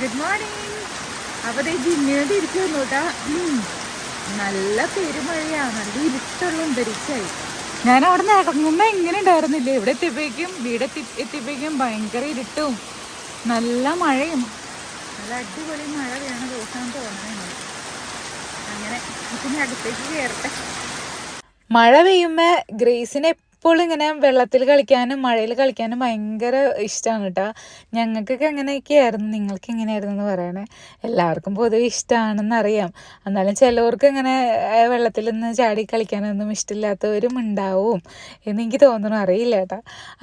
Good morning അപ്പൊ ദേ ജിമ്മിനോട് ഇരിക്കുന്നു കേട്ടാ നല്ല പെരുമഴയാണ്. നല്ല ഇരുട്ടുള്ള അന്തരീക്ഷമായി ഞാൻ അവിടെ നിന്ന് ഇറങ്ങുമ്പോ എങ്ങനെ ഉണ്ടായിരുന്നില്ല? ഇവിടെ എത്തിയപ്പോഴേക്കും വീട് എത്തി എത്തിയപ്പോഴേക്കും ഭയങ്കര ഇരുട്ടും. നല്ല മഴയും. നല്ല അടിപൊളി മഴ വീണ ദിവസം തോന്നണേ അങ്ങനെ ഇതിന് അടുത്തേക്ക് കയറട്ടെ മഴ പെയ്യുമ്പോ ഗ്രേസിന് എപ്പോഴും ഇങ്ങനെ വെള്ളത്തിൽ കളിക്കാനും മഴയിൽ കളിക്കാനും ഭയങ്കര ഇഷ്ടമാണ് കേട്ടോ ഞങ്ങൾക്കൊക്കെ എങ്ങനെയൊക്കെയായിരുന്നു നിങ്ങൾക്ക് എങ്ങനെയായിരുന്നു എന്ന് പറയണേ? എല്ലാവർക്കും പൊതുവെ ഇഷ്ടമാണെന്ന് അറിയാം എന്നാലും ചിലവർക്ക് ഇങ്ങനെ വെള്ളത്തിൽ നിന്ന് ചാടി കളിക്കാനൊന്നും ഇഷ്ടമില്ലാത്തവരും ഉണ്ടാവും എന്നെനിക്ക് തോന്നുന്നു. അറിയില്ല കേട്ടോ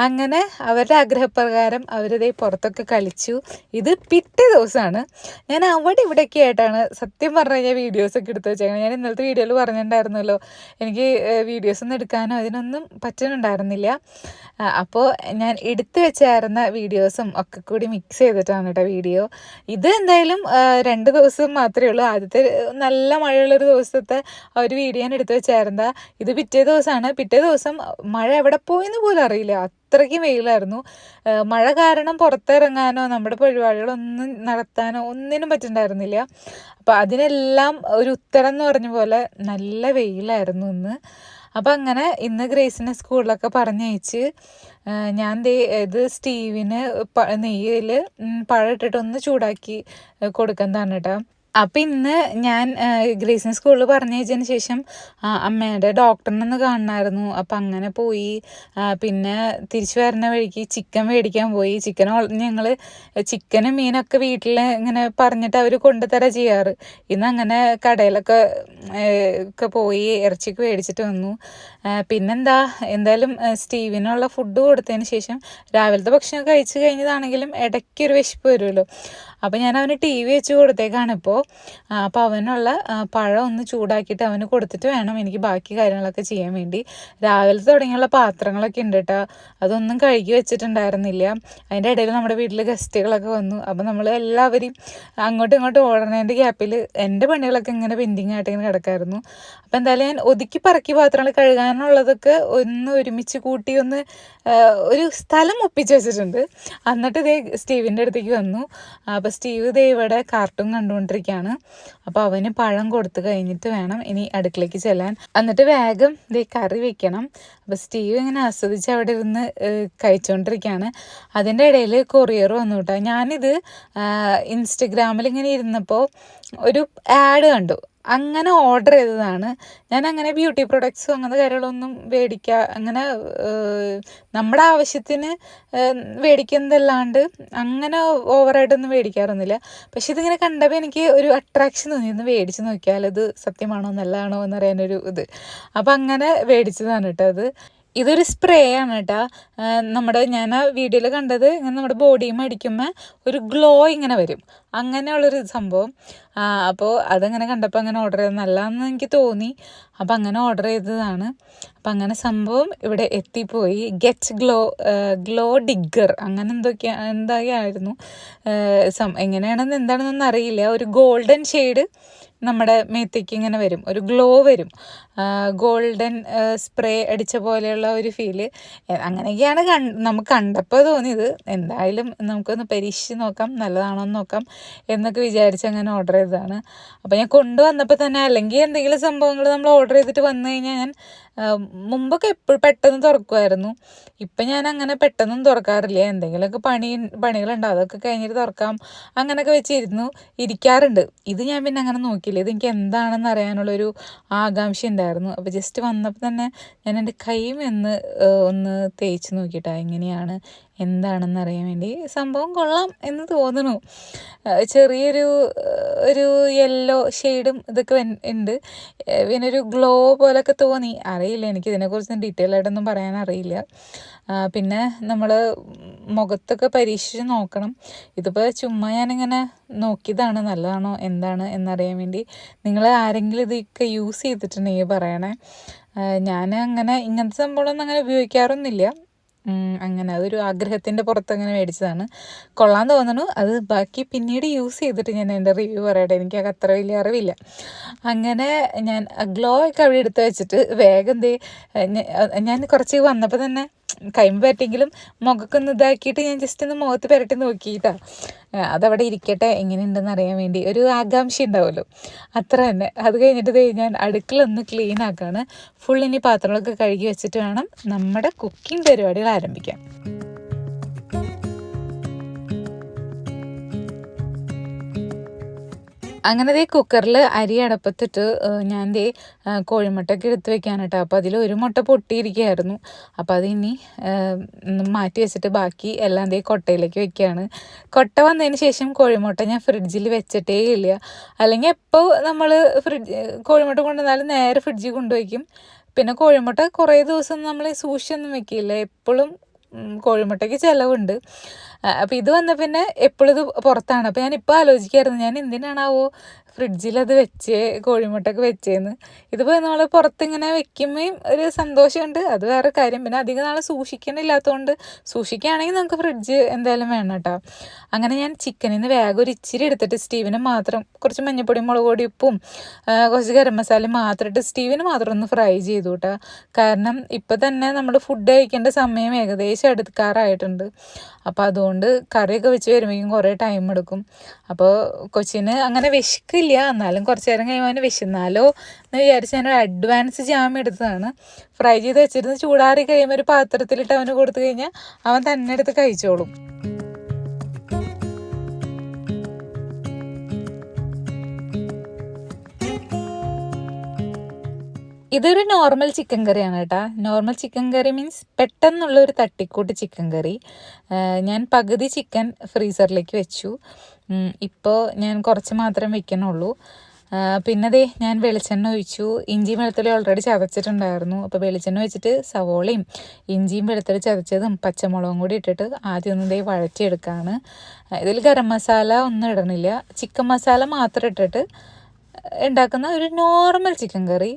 അങ്ങനെ അവരുടെ ആഗ്രഹപ്രകാരം അവരിതേ പുറത്തൊക്കെ കളിച്ചു. ഇത് പിറ്റേ ദിവസമാണ്. ഞാൻ അവിടെ ഇവിടെയൊക്കെ ആയിട്ടാണ് സത്യം പറഞ്ഞു കഴിഞ്ഞാൽ വീഡിയോസൊക്കെ എടുത്ത് വെച്ചാൽ ഞാൻ ഇന്നലത്തെ വീഡിയോയിൽ പറഞ്ഞിട്ടുണ്ടായിരുന്നല്ലോ. എനിക്ക് വീഡിയോസ് ഒന്നും എടുക്കാനോ അതിനൊന്നും പറ്റുന്നുണ്ടായിരുന്നില്ല അപ്പോൾ ഞാൻ എടുത്തു വെച്ചായിരുന്ന വീഡിയോസും ഒക്കെ കൂടി മിക്സ് ചെയ്തിട്ടാണ് കേട്ടോ വീഡിയോ ഇത് എന്തായാലും രണ്ട് ദിവസം മാത്രമേ ഉള്ളൂ. ആദ്യത്തെ നല്ല മഴയുള്ളൊരു ദിവസത്തെ ഒരു വീഡിയോ ഞാൻ എടുത്തു വെച്ചായിരുന്ന. ഇത് പിറ്റേ ദിവസമാണ്. പിറ്റേ ദിവസം മഴ എവിടെ പോയെന്ന് പോലും അറിയില്ല. അത്രയ്ക്കും വെയിലായിരുന്നു. മഴ കാരണം പുറത്തിറങ്ങാനോ നമ്മുടെ പരിപാടികളൊന്നും നടത്താനോ ഒന്നിനും പറ്റുന്നുണ്ടായിരുന്നില്ല അപ്പോൾ അതിനെല്ലാം ഒരു ഉത്തരം എന്ന് പറഞ്ഞ പോലെ നല്ല വെയിലായിരുന്നു ഇന്ന്. അപ്പം അങ്ങനെ ഇന്ന് ഗ്രേസിനെ സ്കൂളിലൊക്കെ പറഞ്ഞയച്ച് ഞാൻ ഇത് സ്റ്റീവിന് നെയ്യിൽ പഴം ഇട്ടിട്ടൊന്ന് ചൂടാക്കി കൊടുക്കുന്നതാണ് കേട്ടോ അപ്പം ഇന്ന് ഞാൻ ഗ്രേസിന് സ്കൂളിൽ പറഞ്ഞയച്ചതിന് ശേഷം അമ്മയുടെ ഡോക്ടറിനെ ഒന്ന് കാണണമായിരുന്നു. അപ്പം അങ്ങനെ പോയി പിന്നെ തിരിച്ചു വരുന്ന വഴിക്ക് ചിക്കൻ മേടിക്കാൻ പോയി. ചിക്കൻ ഞങ്ങൾ ചിക്കനും മീനൊക്കെ വീട്ടിൽ ഇങ്ങനെ പറഞ്ഞിട്ട് അവർ കൊണ്ടുതരാ ചെയ്യാറ്. ഇന്ന് അങ്ങനെ കടയിലൊക്കെ ഒക്കെ പോയി ഇറച്ചിക്ക് മേടിച്ചിട്ട് വന്നു. പിന്നെന്താ എന്തായാലും സ്റ്റീവിനുള്ള ഫുഡ് കൊടുത്തതിന് ശേഷം രാവിലത്തെ ഭക്ഷണം കഴിച്ചു കഴിഞ്ഞതാണെങ്കിലും ഇടയ്ക്കൊരു വിശപ്പ് വരുമല്ലോ. അപ്പോൾ ഞാൻ അവന് ടി വി വെച്ച് കൊടുത്തേക്കാണ് ഇപ്പോൾ അപ്പോൾ അവനുള്ള പഴം ഒന്ന് ചൂടാക്കിയിട്ട് അവന് കൊടുത്തിട്ട് വേണം എനിക്ക് ബാക്കി കാര്യങ്ങളൊക്കെ ചെയ്യാൻ വേണ്ടി. രാവിലെ തുടങ്ങിയുള്ള പാത്രങ്ങളൊക്കെ ഉണ്ട് കേട്ടോ അതൊന്നും കഴുകി വെച്ചിട്ടുണ്ടായിരുന്നില്ല. അതിന്റെ ഇടയിൽ നമ്മുടെ വീട്ടിൽ ഗസ്റ്റുകളൊക്കെ വന്നു. അപ്പോൾ നമ്മൾ എല്ലാവരും അങ്ങോട്ടും ഇങ്ങോട്ടും ഓടണേന്റെ ഗ്യാപ്പിൽ എന്റെ പണികളൊക്കെ ഇങ്ങനെ പെൻഡിങ് ആയിട്ട് ഇങ്ങനെ കിടക്കായിരുന്നു. അപ്പോൾ എന്തായാലും ഞാൻ ഒതുക്കി പറക്കി പാത്രങ്ങൾ കഴുകാനുള്ളതൊക്കെ ഒന്ന് ഒരുമിച്ച് കൂട്ടി ഒന്ന് ഒരു സ്ഥലം ഒപ്പിച്ച് വെച്ചിട്ടുണ്ട്. എന്നിട്ട് ഇതേ സ്റ്റീവിന്റെ അടുത്തേക്ക് വന്നു. അപ്പോൾ സ്റ്റീവ് ദേവയുടെ കാർട്ടൂൺ കണ്ടുകൊണ്ടിരിക്കുകയാണ്. അപ്പോൾ അവന് പഴം കൊടുത്തു കഴിഞ്ഞിട്ട് വേണം ഇനി അടുക്കളയ്ക്ക് ചെല്ലാൻ. എന്നിട്ട് വേഗം ദേ കറി വെക്കണം. അപ്പോൾ സ്റ്റീവ് ഇങ്ങനെ ആസ്വദിച്ച് അവിടെ ഇരുന്ന് കഴിച്ചുകൊണ്ടിരിക്കുകയാണ് അതിന്റെ ഇടയിൽ കൊറിയർ വന്നു കേട്ടോ. ഞാനിത് ഇൻസ്റ്റഗ്രാമിൽ ഇങ്ങനെ ഇരുന്നപ്പോൾ ഒരു ആഡ് കണ്ടു. അങ്ങനെ ഓർഡർ ചെയ്തതാണ്. ഞാൻ അങ്ങനെ ബ്യൂട്ടി പ്രൊഡക്ട്സും അങ്ങനത്തെ കാര്യങ്ങളൊന്നും മേടിക്കുക അങ്ങനെ നമ്മുടെ ആവശ്യത്തിന് മേടിക്കുന്നതല്ലാണ്ട് അങ്ങനെ ഓവറായിട്ടൊന്നും മേടിക്കാറൊന്നുമില്ല പക്ഷെ ഇതിങ്ങനെ കണ്ടപ്പോൾ എനിക്ക് ഒരു അട്രാക്ഷൻ തോന്നി. ഒന്ന് മേടിച്ച് നോക്കിയാൽ ഇത് സത്യമാണോ നല്ലതാണോ എന്നറിയാനൊരു ഇത്. അപ്പം അങ്ങനെ മേടിച്ചതാണ് കേട്ടോ അത്. ഇതൊരു സ്പ്രേ ആണ് കേട്ടോ. നമ്മുടെ ഞാൻ ആ വീഡിയോയിൽ കണ്ടത് ഇങ്ങനെ നമ്മുടെ ബോഡിയും അടിക്കുമ്പോൾ ഒരു ഗ്ലോ ഇങ്ങനെ വരും. അങ്ങനെയുള്ളൊരു സംഭവം. അപ്പോൾ അതങ്ങനെ കണ്ടപ്പോൾ അങ്ങനെ ഓർഡർ ചെയ്ത് നല്ലതെന്ന് എനിക്ക് തോന്നി. അപ്പോൾ അങ്ങനെ ഓർഡർ ചെയ്തതാണ്. അപ്പം അങ്ങനെ സംഭവം ഇവിടെ എത്തിപ്പോയി. ഗെറ്റ് ഗ്ലോ ഗ്ലോ ഡിഗ്ഗർ അങ്ങനെ എന്തൊക്കെയാ എന്തായിരുന്നു സം എങ്ങനെയാണെന്ന് എന്താണെന്നൊന്നും അറിയില്ല. ഒരു ഗോൾഡൻ ഷെയ്ഡ് നമ്മുടെ മേത്തേക്ക് ഇങ്ങനെ വരും. ഒരു ഗ്ലോ വരും. ഗോൾഡൻ സ്പ്രേ അടിച്ച പോലെയുള്ള ഒരു ഫീൽ അങ്ങനെയൊക്കെയാണ് കൺ നമുക്ക് കണ്ടപ്പോൾ തോന്നിയത്. എന്തായാലും നമുക്കൊന്ന് പരീക്ഷിച്ച് നോക്കാം. നല്ലതാണോ എന്ന് നോക്കാം. എന്നൊക്കെ വിചാരിച്ച് അങ്ങനെ ഓർഡർ ചെയ്തതാണ്. അപ്പോൾ ഞാൻ കൊണ്ടുവന്നപ്പോൾ തന്നെ അല്ലെങ്കിൽ എന്തെങ്കിലും സംഭവങ്ങൾ നമ്മൾ ഓർഡർ ചെയ്തിട്ട് വന്നു കഴിഞ്ഞാൽ ഞാൻ മുമ്പൊക്കെ എപ്പോഴും പെട്ടെന്ന് തുറക്കുമായിരുന്നു ഇപ്പം ഞാൻ അങ്ങനെ പെട്ടെന്നൊന്നും തുറക്കാറില്ല. എന്തെങ്കിലുമൊക്കെ പണി പണികളുണ്ടാവും അതൊക്കെ കഴിഞ്ഞിട്ട് തുറക്കാം. അങ്ങനെയൊക്കെ വെച്ചിരുന്നു. ഇരിക്കാറുണ്ട്. ഇത് ഞാൻ പിന്നെ അങ്ങനെ നോക്കിയില്ല. ഇത് എനിക്ക് എന്താണെന്ന് അറിയാനുള്ളൊരു ആകാംക്ഷ ഉണ്ടായിരുന്നു. അപ്പോൾ ജസ്റ്റ് വന്നപ്പോൾ തന്നെ ഞാൻ എന്റെ കൈയും എന്ന് ഒന്ന് തേച്ച് നോക്കിയിട്ടാ. എങ്ങനെയാണ് എന്താണെന്ന് അറിയാൻ വേണ്ടി. സംഭവം കൊള്ളാം എന്ന് തോന്നുന്നു. ചെറിയൊരു ഒരു യെല്ലോ ഷെയ്ഡും ഇതൊക്കെ ഉണ്ട്. പിന്നെ ഒരു ഗ്ലോ പോലൊക്കെ തോന്നി. അറിയില്ല. എനിക്ക് ഇതിനെക്കുറിച്ച് ഡീറ്റെയിൽ ആയിട്ടൊന്നും പറയാൻ അറിയില്ല. പിന്നെ നമ്മൾ മുഖത്തൊക്കെ പരീക്ഷിച്ച് നോക്കണം. ഇതിപ്പോൾ ചുമ്മാ ഞാനിങ്ങനെ നോക്കിയതാണ് നല്ലതാണോ എന്താണ് എന്നറിയാൻ വേണ്ടി. നിങ്ങൾ ആരെങ്കിലും ഇതൊക്കെ യൂസ് ചെയ്തിട്ടുണ്ടെങ്കിൽ പറയണേ. ഞാൻ അങ്ങനെ ഇങ്ങനത്തെ സംഭവങ്ങളൊന്നും അങ്ങനെ ഉപയോഗിക്കാറൊന്നുമില്ല. അങ്ങനെ അതൊരു ആഗ്രഹത്തിന്റെ പുറത്ത് അങ്ങനെ മേടിച്ചതാണ്. കൊള്ളാൻ തോന്നുന്നു അത് ബാക്കി പിന്നീട് യൂസ് ചെയ്തിട്ട് ഞാൻ എന്റെ റിവ്യൂ പറയട്ടെ. എനിക്ക് അത് അത്ര വലിയ അറിവില്ല. അങ്ങനെ ഞാൻ ഗ്ലോ ഒക്കെ അവിടെ എടുത്ത് വെച്ചിട്ട് വേഗം ദേ ഞാൻ കുറച്ച് വന്നപ്പോൾ തന്നെ കൈമ്പ് പറ്റെങ്കിലും മുഖക്കൊന്ന് ഇതാക്കിയിട്ട് ഞാൻ ജസ്റ്റ് ഒന്ന് മുഖത്ത് പുരട്ടി നോക്കിയിട്ടാ അതവിടെ ഇരിക്കട്ടെ എങ്ങനെയുണ്ടെന്ന് അറിയാൻ വേണ്ടി. ഒരു ആകാംക്ഷ ഉണ്ടാവുമല്ലോ അത്ര തന്നെ. അത് കഴിഞ്ഞിട്ട് ഞാൻ അടുക്കള ഒന്ന് ക്ലീൻ ആക്കാണ്. ഫുൾ ഇനി പാത്രങ്ങളൊക്കെ കഴുകി വെച്ചിട്ട് വേണം നമ്മുടെ കുക്കിംഗ് പരിപാടികൾ ആരംഭിക്കാൻ. അങ്ങനെ ദേ കുക്കറിൽ അരി അടപ്പത്തിട്ട് ഞാൻ ദേ കോഴിമുട്ടൊക്കെ എടുത്ത് വെക്കാനട്ടോ. അപ്പോൾ അതിൽ ഒരു മുട്ട പൊട്ടിയിരിക്കുകയായിരുന്നു അപ്പോൾ അത് ഇനി മാറ്റി വെച്ചിട്ട് ബാക്കി എല്ലാം ദേ കൊട്ടയിലേക്ക് വെക്കുകയാണ് കൊട്ട വന്നതിന് ശേഷം കോഴിമുട്ട ഞാൻ ഫ്രിഡ്ജിൽ വെച്ചിട്ടേ ഇല്ല. അല്ലെങ്കിൽ എപ്പോൾ നമ്മൾ ഫ്രിഡ്ജ് കോഴിമുട്ട കൊണ്ടുവന്നാലും നേരെ ഫ്രിഡ്ജിൽ കൊണ്ടുവയ്ക്കും. പിന്നെ കോഴിമുട്ട കുറേ ദിവസം നമ്മൾ സൂക്ഷിച്ചൊന്നും വെക്കില്ല. എപ്പോഴും കോഴിമുട്ടയ്ക്ക് ചിലവുണ്ട്. അപ്പോൾ ഇത് വന്ന പിന്നെ എപ്പോഴും ഇത് പുറത്താണ്. അപ്പോൾ ഞാൻ ആലോചിക്കായിരുന്നു ഞാൻ എന്തിനാണാവോ ഫ്രിഡ്ജിലത് വെച്ചേ കോഴിമുട്ടൊക്കെ വെച്ചേന്ന്. ഇതിപ്പോൾ നമ്മൾ പുറത്തിങ്ങനെ വെക്കുമ്പോഴും ഒരു സന്തോഷമുണ്ട്. അത് വേറെ കാര്യം. പിന്നെ അധികം നാൾ സൂക്ഷിക്കണില്ലാത്തതുകൊണ്ട് സൂക്ഷിക്കുകയാണെങ്കിൽ നമുക്ക് ഫ്രിഡ്ജ് എന്തായാലും വേണം കേട്ടോ. അങ്ങനെ ഞാൻ ചിക്കനിൽ നിന്ന് വേഗം ഒരു ഇച്ചിരി എടുത്തിട്ട് സ്റ്റീവിന് മാത്രം കുറച്ച് മഞ്ഞപ്പൊടി മുളക് പൊടി ഉപ്പും കുറച്ച് ഗരം മസാലയും മാത്രം ഇട്ട് സ്റ്റീവിന് മാത്രം ഒന്ന് ഫ്രൈ ചെയ്തു കേട്ടോ. കാരണം ഇപ്പം തന്നെ നമ്മൾ ഫുഡ് കഴിക്കേണ്ട സമയം ഏകദേശം എടുക്കാറായിട്ടുണ്ട് അപ്പോൾ അതുകൊണ്ട് കറിയൊക്കെ വെച്ച് വരുമ്പോഴേക്കും കുറേ ടൈം എടുക്കും. അപ്പോൾ കൊച്ചിന് അങ്ങനെ വിശക്കില്ല. എന്നാലും കുറച്ച് നേരം കഴിയുമ്പോൾ അവന് വിശന്നാലോ എന്ന് വിചാരിച്ച് ഞാൻ ഒരു അഡ്വാൻസ് ജാം എടുത്തതാണ്. ഫ്രൈ ചെയ്ത് വെച്ചിരുന്ന് ചൂടാറി കഴിയുമ്പോൾ ഒരു പാത്രത്തിലിട്ട് അവന് കൊടുത്തു കഴിഞ്ഞാൽ അവൻ തന്നെ എടുത്ത് കഴിച്ചോളും. ഇതൊരു നോർമൽ ചിക്കൻ കറിയാണ് കേട്ടോ. നോർമൽ ചിക്കൻ കറി മീൻസ് പെട്ടെന്നുള്ള ഒരു തട്ടിക്കൂട്ട് ചിക്കൻ കറി ഞാൻ പകുതി ചിക്കൻ ഫ്രീസറിലേക്ക് വെച്ചു. ഇപ്പോൾ ഞാൻ കുറച്ച് മാത്രം വെക്കണുള്ളൂ. പിന്നെ ദേ ഞാൻ വെളിച്ചെണ്ണ ഒഴിച്ചു. ഇഞ്ചിയും വെളുത്തുള്ളി ഓൾറെഡി ചതച്ചിട്ടുണ്ടായിരുന്നു. അപ്പോൾ വെളിച്ചെണ്ണ വെച്ചിട്ട് സവോളയും ഇഞ്ചിയും വെളുത്തുള്ളി ചതച്ചതും പച്ചമുളകും കൂടി ഇട്ടിട്ട് ആദ്യം ഒന്നും ദേ വഴറ്റിയെടുക്കുകയാണ് ഇതിൽ ഗരം മസാല ഒന്നും ഇടണില്ല. ചിക്കൻ മസാല മാത്രം ഇട്ടിട്ട് ഉണ്ടാക്കുന്ന ഒരു നോർമൽ ചിക്കൻ കറി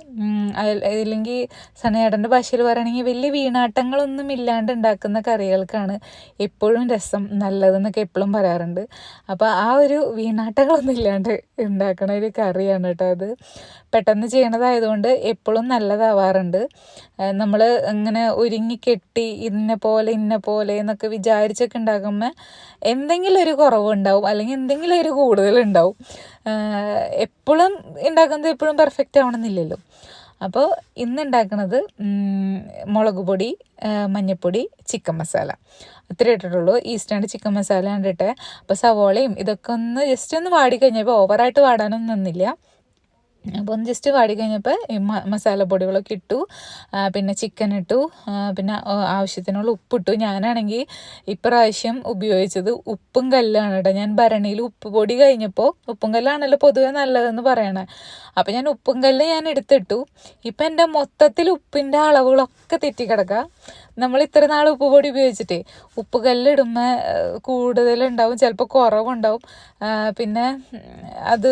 അല്ലെങ്കിൽ സനയേടന്റെ ഭാഷയിൽ പറയുകയാണെങ്കിൽ വലിയ വീണാട്ടങ്ങളൊന്നും ഇല്ലാണ്ട് ഉണ്ടാക്കുന്ന കറികൾക്കാണ് എപ്പോഴും രസം നല്ലതെന്നൊക്കെ എപ്പോഴും പറയാറുണ്ട്. അപ്പോൾ ആ ഒരു വീണാട്ടങ്ങളൊന്നും ഇല്ലാണ്ട് ഉണ്ടാക്കണ ഒരു കറിയാണ് കേട്ടോ അത്. പെട്ടെന്ന് ചെയ്യണതായതുകൊണ്ട് എപ്പോഴും നല്ലതാവാറുണ്ട്. നമ്മൾ ഇങ്ങനെ ഒരുങ്ങി കെട്ടി ഇന്ന പോലെ ഇന്ന പോലെ എന്നൊക്കെ വിചാരിച്ചൊക്കെ ഉണ്ടാക്കുമ്പോൾ എന്തെങ്കിലും ഒരു കുറവുണ്ടാവും അല്ലെങ്കിൽ എന്തെങ്കിലും ഒരു കൂടുതലുണ്ടാവും. എപ്പോഴും ഉണ്ടാക്കുന്നത് എപ്പോഴും പെർഫെക്റ്റ് ആവണമെന്നില്ലല്ലോ. അപ്പോൾ ഇന്ന് ഉണ്ടാക്കുന്നത് മുളക് പൊടി മഞ്ഞൾപ്പൊടി ചിക്കൻ മസാല ഇത്ര ഇട്ടിട്ടുള്ളൂ. ഈസ്റ്റാണ് ചിക്കൻ മസാല കണ്ടിട്ട് അപ്പോൾ സവോളയും ഇതൊക്കെ ഒന്ന് ജസ്റ്റ് ഒന്ന് വാടി കഴിഞ്ഞപ്പോൾ ഓവറായിട്ട് വാടാനൊന്നും നിന്നില്ല. അപ്പോൾ ഒന്ന് ജസ്റ്റ് വാടി കഴിഞ്ഞപ്പോൾ ഈ മസാല മസാലപ്പൊടികളൊക്കെ ഇട്ടു. പിന്നെ ചിക്കൻ ഇട്ടു. പിന്നെ ആവശ്യത്തിനുള്ള ഉപ്പിട്ടു. ഞാനാണെങ്കിൽ ഇപ്രാവശ്യം ഉപയോഗിച്ചത് ഉപ്പും കല്ലാണ് കേട്ടോ ഞാൻ ഭരണിയിൽ ഉപ്പ് പൊടി കഴിഞ്ഞപ്പോൾ ഉപ്പും കല്ലാണല്ലോ പൊതുവെ നല്ലതെന്ന് പറയണേ. അപ്പോൾ ഞാൻ ഉപ്പും കല്ല് ഞാൻ എടുത്തിട്ടു. ഇപ്പം എന്റെ മൊത്തത്തിൽ ഉപ്പിന്റെ അളവുകളൊക്കെ തെറ്റിക്കിടക്കുക നമ്മൾ ഇത്ര നാൾ ഉപ്പ് പൊടി ഉപയോഗിച്ചിട്ടേ. ഉപ്പ് കല്ലിടുമ്പോൾ കൂടുതലുണ്ടാവും. ചിലപ്പോൾ കുറവുണ്ടാവും. പിന്നെ അത്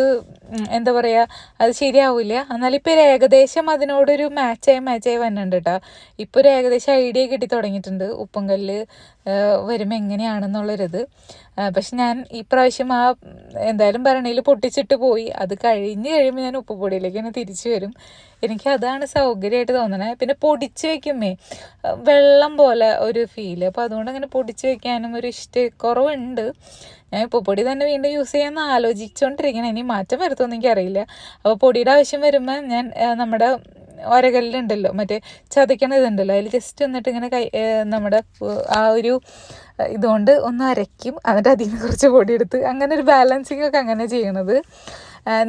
എന്താ പറയുക അത് ശരിയാവില്ല. എന്നാൽ ഇപ്പോൾ ഒരു ഏകദേശം അതിനോടൊരു മാച്ചായി മാച്ചായി വന്നിട്ടുണ്ട് കേട്ടോ ഇപ്പോൾ ഒരു ഏകദേശം ഐഡിയ കിട്ടി തുടങ്ങിയിട്ടുണ്ട്. ഉപ്പും കല്ല് വരുമ്പോൾ എങ്ങനെയാണെന്നുള്ളൊരിത്. പക്ഷെ ഞാൻ ഈ പ്രാവശ്യം ആ എന്തായാലും ഭരണിയിൽ പൊട്ടിച്ചിട്ട് പോയി. അത് കഴിഞ്ഞ് കഴിയുമ്പോൾ ഞാൻ ഉപ്പ് പൊടിയിലേക്ക് തന്നെ തിരിച്ചു വരും. എനിക്ക് അതാണ് സൗകര്യമായിട്ട് തോന്നണേ. പിന്നെ പൊടിച്ച് വെക്കുമേ വെള്ളം പോലെ ഒരു ഫീൽ അപ്പോൾ അതുകൊണ്ട് അങ്ങനെ പൊടിച്ച് വെക്കാനും ഒരു ഇഷ്ടക്കുറവുണ്ട് ഞാൻ ഉപ്പുപൊടി പൊടി തന്നെ വീണ്ടും യൂസ് ചെയ്യാമെന്ന് ആലോചിച്ചുകൊണ്ടിരിക്കണം ഇനി മാറ്റം വരുത്തുമെന്ന് എനിക്കറിയില്ല. അപ്പോൾ പൊടിയുടെ ആവശ്യം വരുമ്പോൾ ഞാൻ നമ്മുടെ ഒരകല്ലുണ്ടല്ലോ മറ്റേ ചതയ്ക്കണ ഇതുണ്ടല്ലോ അതിൽ ജസ്റ്റ് വന്നിട്ട് ഇങ്ങനെ കൈ നമ്മുടെ ആ ഒരു ഇതുകൊണ്ട് ഒന്ന് അരയ്ക്കും. എന്നിട്ട് അതിൽ നിന്ന് കുറച്ച് പൊടിയെടുത്ത് അങ്ങനെ ഒരു ബാലൻസിങ് ഒക്കെ അങ്ങനെ ചെയ്യണത്.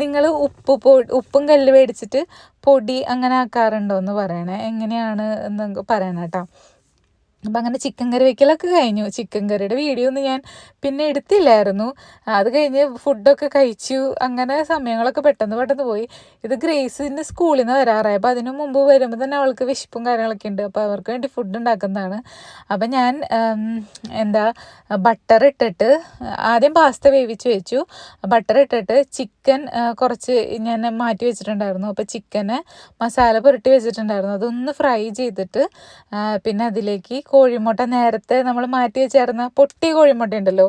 നിങ്ങൾ ഉപ്പ് പൊ ഉപ്പും കല്ല് മേടിച്ചിട്ട് പൊടി അങ്ങനെ ആക്കാറുണ്ടോ എന്ന് പറയണേ. എങ്ങനെയാണ് എന്ന് പറയണം കേട്ടോ അപ്പം അങ്ങനെ ചിക്കൻ കറി വെക്കലൊക്കെ കഴിഞ്ഞു. ചിക്കൻ കറിയുടെ വീഡിയോ ഒന്നും ഞാൻ പിന്നെ എടുത്തില്ലായിരുന്നു. അത് കഴിഞ്ഞ് ഫുഡൊക്കെ കഴിച്ചു. അങ്ങനെ സമയങ്ങളൊക്കെ പെട്ടെന്ന് പെട്ടെന്ന് പോയി. ഇത് ഗ്രേസിന്റെ സ്കൂളിൽ നിന്ന് വരാറായി. അപ്പോൾ അതിനു മുമ്പ് വരുമ്പോൾ തന്നെ അവൾക്ക് വിശപ്പും കാര്യങ്ങളൊക്കെ ഉണ്ട്. അപ്പോൾ അവർക്ക് വേണ്ടി ഫുഡ് ഉണ്ടാക്കുന്നതാണ്. അപ്പം ഞാൻ എന്താ ബട്ടർ ഇട്ടിട്ട് ആദ്യം പാസ്ത വേവിച്ച് വെച്ചു. ബട്ടർ ഇട്ടിട്ട് ചിക്കൻ കുറച്ച് ഞാൻ മാറ്റി വെച്ചിട്ടുണ്ടായിരുന്നു. അപ്പോൾ ചിക്കന് മസാല പുരട്ടി വെച്ചിട്ടുണ്ടായിരുന്നു. അതൊന്ന് ഫ്രൈ ചെയ്തിട്ട് പിന്നെ അതിലേക്ക് കോഴിമുട്ട നേരത്തെ നമ്മൾ മാറ്റി വെച്ചായിരുന്ന പൊട്ടി കോഴിമുട്ട ഉണ്ടല്ലോ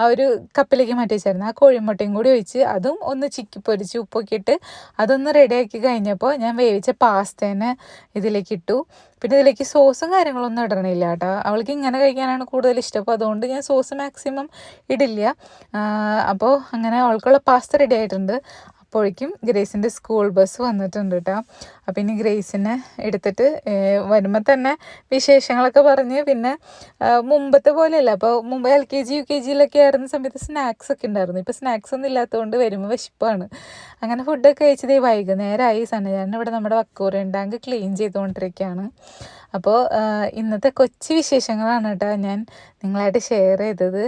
ആ ഒരു കപ്പിലേക്ക് മാറ്റി വെച്ചായിരുന്നു ആ കോഴിമുട്ടയും കൂടി ഒഴിച്ച് അതും ഒന്ന് ചിക്കി പൊരിച്ച് ഉപ്പൊക്കെ ഇട്ട് അതൊന്ന് റെഡിയാക്കി കഴിഞ്ഞപ്പോൾ ഞാൻ വേവിച്ച പാസ്തേനെ ഇതിലേക്ക് ഇട്ടു. പിന്നെ ഇതിലേക്ക് സോസും കാര്യങ്ങളൊന്നും ഇടണില്ല കേട്ടോ. അവൾക്ക് ഇങ്ങനെ കഴിക്കാനാണ് കൂടുതൽ ഇഷ്ടം. അപ്പോൾ അതുകൊണ്ട് ഞാൻ സോസ് മാക്സിമം ഇടില്ല. അപ്പോൾ അങ്ങനെ അവൾക്കുള്ള പാസ്ത റെഡി ആയിട്ടുണ്ട്. അപ്പോഴേക്കും ഗ്രേസിന്റെ സ്കൂൾ ബസ് വന്നിട്ടുണ്ട് കേട്ടോ അപ്പം ഇനി ഗ്രേസിനെ എടുത്തിട്ട് വരുമ്പോൾ തന്നെ വിശേഷങ്ങളൊക്കെ പറഞ്ഞ് പിന്നെ മുമ്പത്തെ പോലെയല്ല. അപ്പോൾ മുമ്പ് L K G U K ജിയിലൊക്കെ ആയിരുന്ന സമയത്ത് സ്നാക്സ് ഒക്കെ ഉണ്ടായിരുന്നു. ഇപ്പോൾ സ്നാക്സ് ഒന്നും ഇല്ലാത്തതുകൊണ്ട് വരുമ്പോൾ വിശപ്പാണ്. അങ്ങനെ ഫുഡൊക്കെ കഴിച്ചത് വൈകുന്നേരമായി സന്നജാൻ ഇവിടെ നമ്മുടെ വക്കൂറ ഉണ്ടാങ്ക് ക്ലീൻ ചെയ്തുകൊണ്ടിരിക്കുകയാണ്. അപ്പോൾ ഇന്നത്തെ കൊച്ചു വിശേഷങ്ങളാണ് കേട്ടോ ഞാൻ നിങ്ങളായിട്ട് ഷെയർ ചെയ്തത്.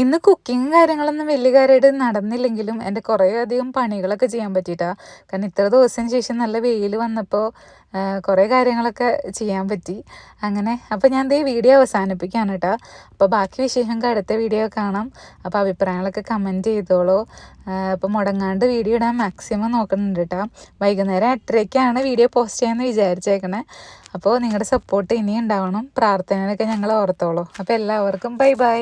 ഇന്ന് കുക്കിങ് കാര്യങ്ങളൊന്നും വലിയ കാര്യമായിട്ട് നടന്നില്ലെങ്കിലും എന്റെ കുറേ അധികം പണികളൊക്കെ ചെയ്യാൻ പറ്റിയിട്ടാണ് കാരണം ഇത്ര ദിവസത്തിന് ശേഷം നല്ല വെയിൽ വന്നപ്പോൾ കുറേ കാര്യങ്ങളൊക്കെ ചെയ്യാൻ പറ്റി. അങ്ങനെ അപ്പോൾ ഞാൻ ദേ വീഡിയോ അവസാനിപ്പിക്കുകയാണ് കേട്ടോ. അപ്പോൾ ബാക്കി വിശേഷങ്ങൾക്ക് അടുത്ത വീഡിയോ കാണാം. അപ്പോൾ അഭിപ്രായങ്ങളൊക്കെ കമന്റ് ചെയ്തോളൂ. അപ്പോൾ മുടങ്ങാണ്ട് വീഡിയോ ഇടാൻ മാക്സിമം നോക്കുന്നുണ്ട് കേട്ടോ. വൈകുന്നേരം എട്ടരയ്ക്കാണ് വീഡിയോ പോസ്റ്റ് ചെയ്യാമെന്ന് വിചാരിച്ചേക്കണേ. അപ്പോൾ നിങ്ങളുടെ സപ്പോർട്ട് ഇനിയും ഉണ്ടാവണം. പ്രാർത്ഥനയിലൊക്കെ ഞങ്ങൾ ഓർത്തോളൂ. അപ്പോൾ എല്ലാവർക്കും ബൈ ബൈ